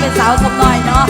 เป็นสาวสมน่อยเนาะ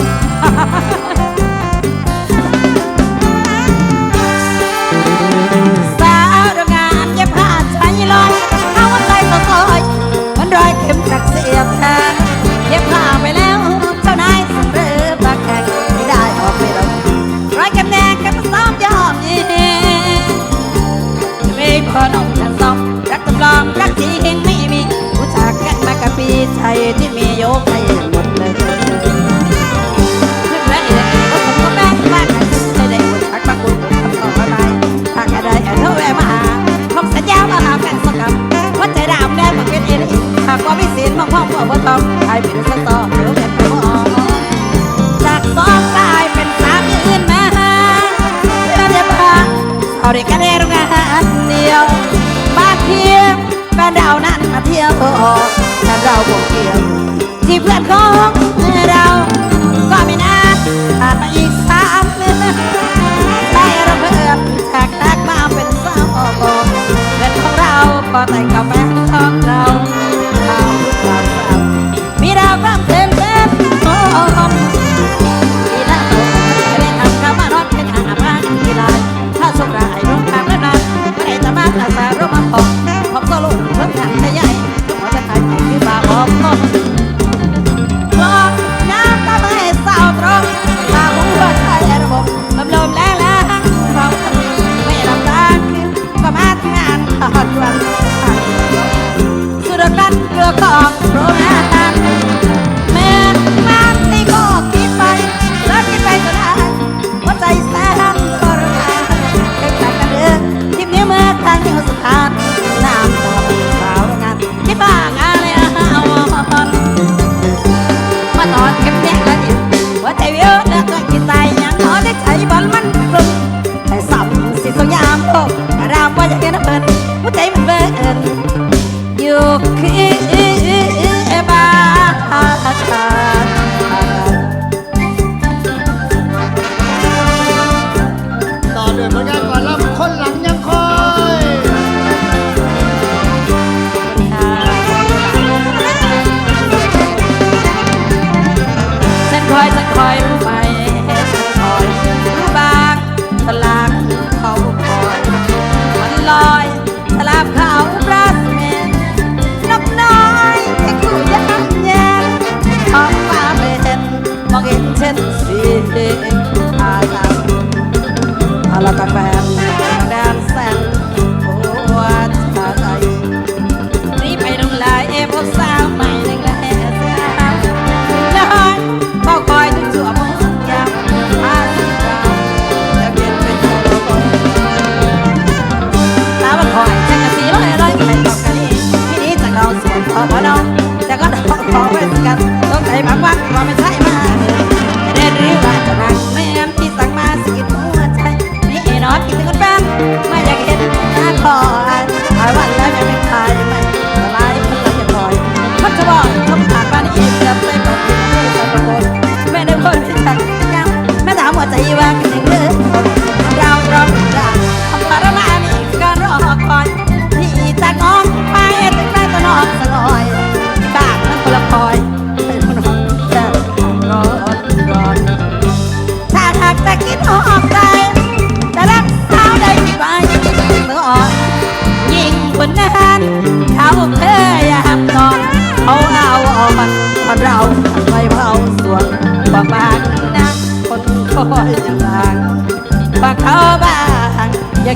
รงานเดียวบานเที่ยงแานเรานั้นมาเที่ยวแต่เราบ่เกี่ยวที่เพื่อนของเรา ก็ไม่น่านผ่านมาอีกสามได้เราเพิ่อแทกแทกมาเป็นสาวเพื่อนของเราพอแต่งกับแฟนของเรา You can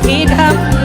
meet up.